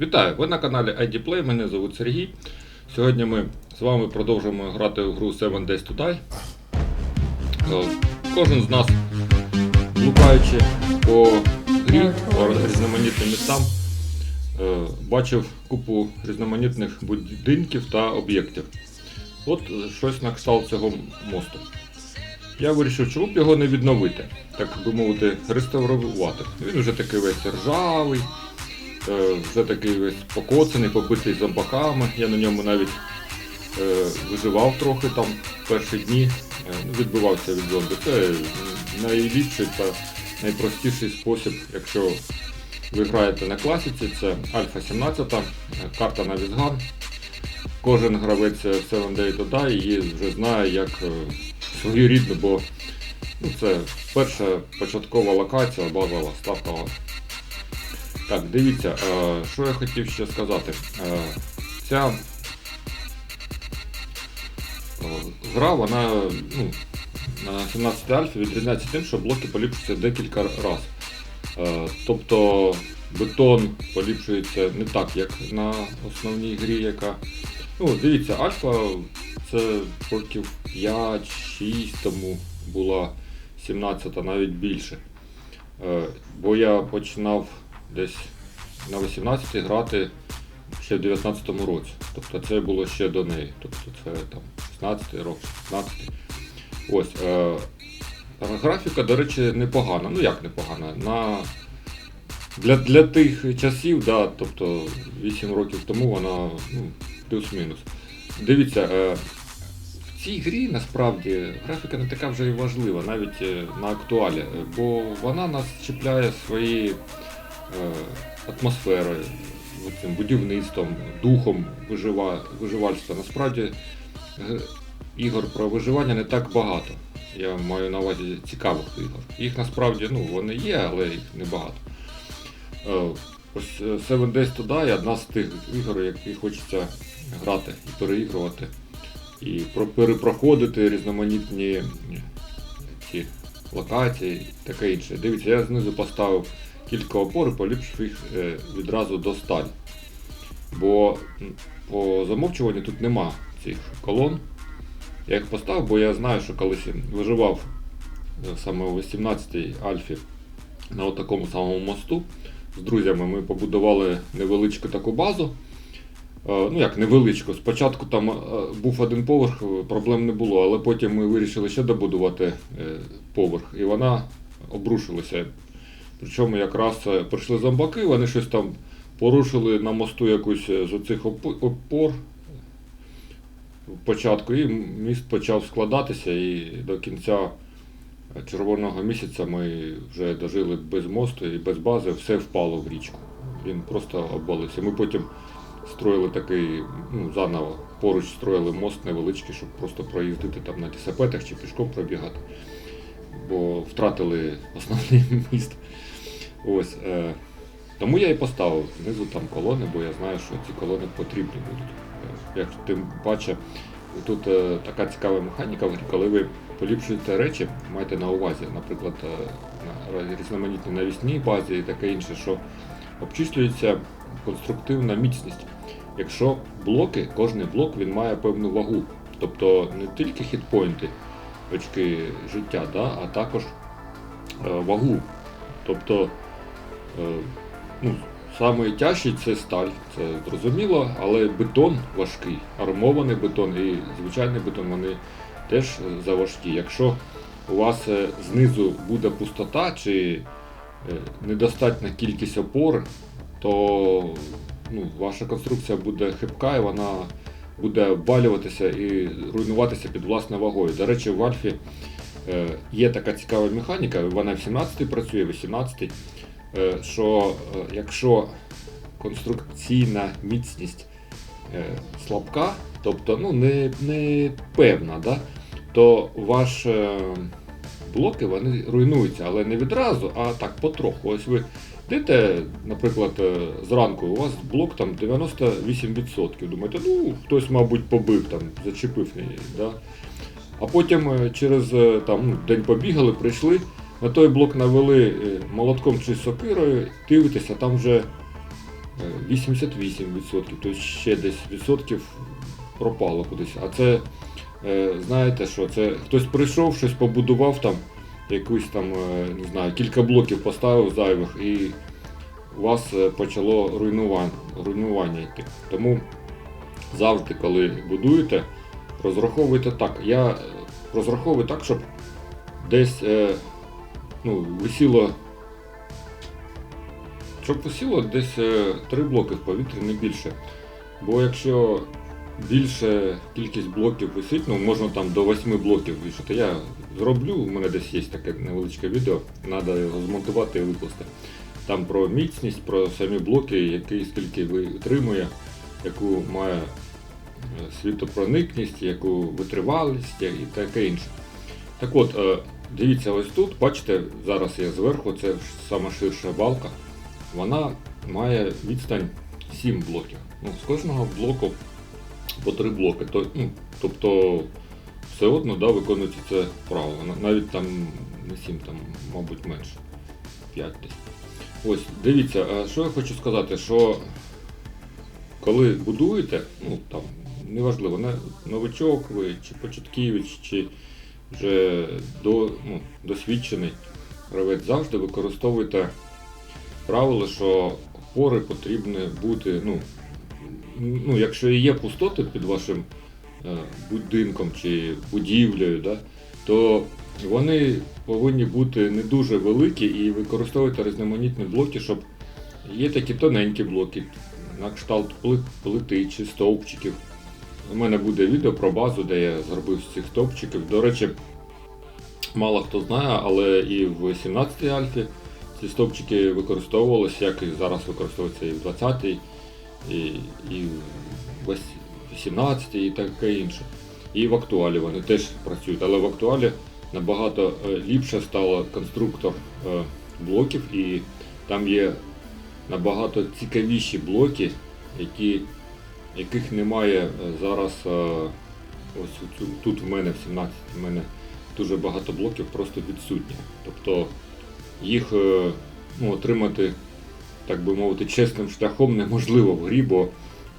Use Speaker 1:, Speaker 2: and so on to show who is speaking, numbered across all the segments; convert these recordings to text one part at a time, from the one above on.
Speaker 1: Вітаю! Ви на каналі ID Play, мене звуть Сергій. Сьогодні ми з вами продовжуємо грати у гру Seven Days to Die. Е, Кожен з нас, блукаючи по грі, по різноманітним містам, е, бачив купу різноманітних будинків та об'єктів. От щось на кшталт цього мосту. Я вирішив, чому б його не відновити, так би мовити, реставрувати. Він вже такий весь ржавий, вже такий весь покоцаний, побитий зомбаками. Я на ньому навіть е, виживав трохи там перші дні, е, ну, відбивався від зомби. Це найліпший та найпростіший спосіб, якщо ви граєте на класіці, це Альфа 17, е, карта на Візган. Кожен гравець 7 Day to Die її вже знає як свою рідну, бо ну, це перша початкова локація, базова стартова. Так, дивіться, е, що я хотів ще сказати. Е, Ця е, гра, вона ну, на 17 альфі відрізняється тим, що блоки поліпшуються декілька разів. Тобто бетон поліпшується не так, як на основній грі, яка. Ну, дивіться, альфа це років 5-6 тому була 17, навіть більше. Бо я починав десь на 18 грати ще в 19-му році. Тобто це було ще до неї. Тобто це там 16 рок, 16. Ось. Е, графіка, до речі, непогана. Ну як непогана? На... Для, для тих часів, да, тобто 8 років тому вона ну, плюс-мінус. Дивіться, е, в цій грі насправді графіка не така вже і важлива, навіть е, на актуалі, бо вона нас чіпляє своєю е, атмосферою, цим будівництвом, духом вижива, виживальства. Насправді е, ігор про виживання не так багато. Я маю на увазі цікавих ігор. Їх насправді ну, вони є, але їх небагато. Е, Ось е, Seven Days to Die одна з тих ігор, які хочеться грати і переігрувати, і перепроходити різноманітні е, ці локації таке інше. Дивіться, я знизу поставив кілька опор і поліпшив їх е, відразу до сталі. Бо по замовчуванню тут нема цих колон. Я їх поставив, бо я знаю, що колись виживав е, саме у 18-й Альфі на такому самому мосту з друзями ми побудували невеличку таку базу. Е, Ну як невеличку. Спочатку там був один поверх, проблем не було, але потім ми вирішили ще добудувати поверх, і вона обрушилася. Причому якраз е, прийшли зомбаки, вони щось там порушили на мосту якусь е, з оцих опор початку, і міст почав складатися, і до кінця червоного місяця ми вже дожили без мосту і без бази, все впало в річку. Він просто обвалився. Ми потім строїли такий, ну, заново поруч строїли мост невеличкий, щоб просто проїздити там на тісапетах чи пішком пробігати. Бо втратили основний міст. Ось. Е, тому я і поставив знизу там колони, бо я знаю, що ці колони потрібні будуть. Е, Як тим паче, тут е, така цікава механіка коли ви поліпшуєте речі, майте на увазі, наприклад, е, на різноманітній навісній базі і таке інше, що обчислюється конструктивна міцність. Якщо блоки, кожний блок він має певну вагу. Тобто не тільки хітпойнти, очки життя, да, а також е, вагу. Тобто е, ну, Саме тяжчий це сталь, це зрозуміло, але бетон важкий, армований бетон і звичайний бетон вони теж заважкі. Якщо у вас е, знизу буде пустота чи недостатня кількість опор, то ну, ваша конструкція буде хибка і вона буде обвалюватися і руйнуватися під власною вагою. До речі, в Альфі е, є така цікава механіка, вона в 17 працює, в 18 е, що е, якщо конструкційна міцність слабка, тобто ну, не, не певна, да, то ваш блоки вони руйнуються, але не відразу, а так потроху. Ось ви йдете, наприклад, е, зранку, у вас блок там 98%. Думаєте, ну хтось, мабуть, побив, там, зачепив її. Да? А потім е, через е, там, ну, день побігали, прийшли, на той блок навели молотком чи сокирою, дивитеся, там вже е, 88%, тобто ще десь відсотків пропало кудись. А це, знаєте що, це хтось прийшов, щось побудував там, якусь там, е, не знаю, кілька блоків поставив зайвих і у вас е, почало руйнування, руйнування йти. Тому завжди, коли будуєте, розраховуйте так. Я е, розраховую так, щоб десь ну, висіло. Щоб висіло десь три блоки в повітрі, не більше. Бо якщо більше кількість блоків висить, ну можна там до 8 блоків вішати. Я зроблю, у мене десь є таке невеличке відео, треба його змонтувати і викласти. Там про міцність, про самі блоки, який скільки витримує, яку має е, світопроникність, яку витривалість і таке інше. Так от, е, дивіться, ось тут, бачите, зараз я зверху, це сама ширша балка, вона має відстань 7 блоків. Ну, з кожного блоку по 3 блоки. Ну, тобто все одно да, виконується це правило. Навіть там не 7, там, мабуть, менше. 5 десь. Ось, дивіться, що я хочу сказати, що коли будуєте, ну там, неважливо, не- новичок ви, чи початківець, чи вже до, ну, досвідчений гравець, завжди використовуйте правило, що опори потрібні бути, ну, ну, якщо є пустоти під вашим е, будинком чи будівлею, да, то вони повинні бути не дуже великі і використовувати різноманітні блоки, щоб є такі тоненькі блоки, на кшталт плити чи стовпчиків. У мене буде відео про базу, де я зробив з цих стовпчиків. До речі, мало хто знає, але і в 17 й альфі ці стовпчики використовувалися, як і зараз використовуються і в 20-й, і, і 18-й, і таке інше. І в актуалі вони теж працюють, але в актуалі набагато е, ліпше стало конструктор е, блоків, і там є набагато цікавіші блоки, які, яких немає е, зараз. Ось тут, в мене в 17 в мене дуже багато блоків просто відсутні. Тобто їх ну, отримати, так би мовити, чесним шляхом неможливо в грі, бо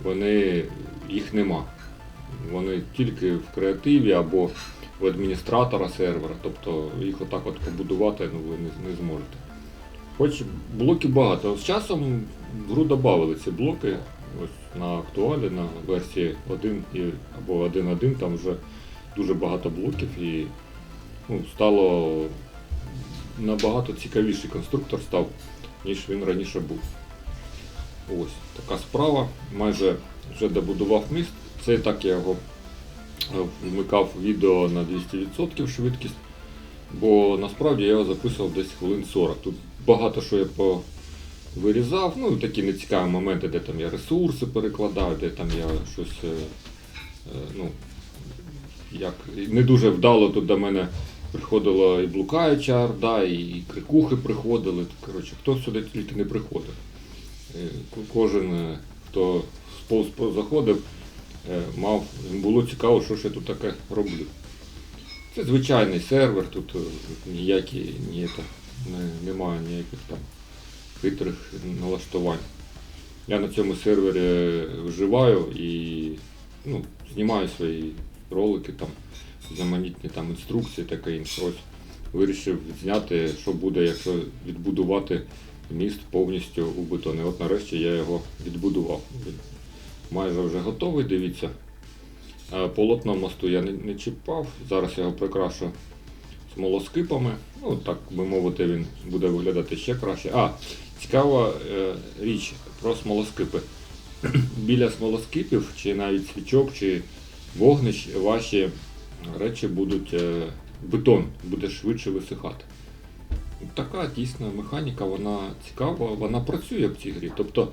Speaker 1: вони, їх нема. Вони тільки в креативі або в адміністратора сервера, тобто їх отак от побудувати ну, ви не, не зможете. Хоч блоків багато. З часом в гру додали ці блоки. Ось на актуалі, на версії 1 і, або 1.1 там вже дуже багато блоків і ну, стало набагато цікавіший конструктор став, ніж він раніше був. Ось така справа. Майже вже добудував міст. Це так я його е, вмикав відео на 200% швидкість, бо насправді я його записував десь хвилин 40. Тут багато що я по вирізав, ну такі нецікаві моменти, де там я ресурси перекладав, де там я щось, е, е, ну, як не дуже вдало тут до мене приходила і блукаюча орда, і крикухи приходили. Коротше, хто сюди тільки не приходив. Е, Кожен, е, хто сповз по- заходив, е, мав, було цікаво, що ж я тут таке роблю. Це звичайний сервер, тут ніякі ні, не, немає ніяких там хитрих налаштувань. Я на цьому сервері вживаю і ну, знімаю свої ролики, там, різноманітні там, інструкції, таке інше. Вирішив зняти, що буде, якщо відбудувати міст повністю у бетон. І от нарешті я його відбудував. Він майже вже готовий, дивіться. Е, Полотно мосту я не, не чіпав, зараз його прикрашу смолоскипами. Ну, так би мовити, він буде виглядати ще краще. А, цікава е, річ про смолоскипи. Біля смолоскипів, чи навіть свічок, чи вогнищ, ваші речі будуть е, бетон буде швидше висихати. Така дійсна механіка, вона цікава, вона працює в цій грі. Тобто,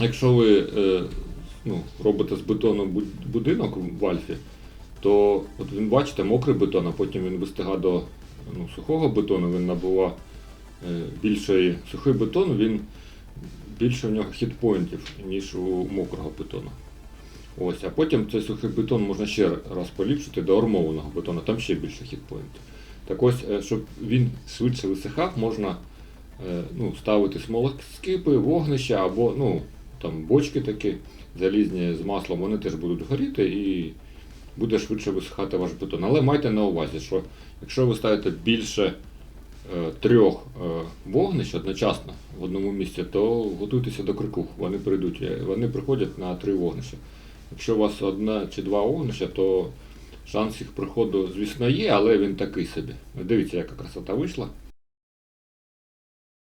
Speaker 1: якщо ви е, ну, робите з бетону будинок в Альфі, то от він бачите, мокрий бетон, а потім він вистигає до ну, сухого бетону, він набуває е, більший сухий бетон, він більше в нього хітпоінтів, ніж у мокрого бетону. Ось, а потім цей сухий бетон можна ще раз поліпшити до армованого бетону, там ще більше хітпоінтів. Так ось, е, щоб він швидше висихав, можна е, ну, ставити смолоскипи, вогнища або ну, там, бочки такі залізні з маслом, вони теж будуть горіти і буде швидше висихати ваш бетон. Але майте на увазі, що якщо ви ставите більше е, трьох вогнищ одночасно в одному місці, то готуйтеся до крику. Вони прийдуть, вони приходять на три вогнища. Якщо у вас одна чи два огнища, то шанс їх приходу, звісно, є, але він такий собі. Дивіться, яка красота вийшла.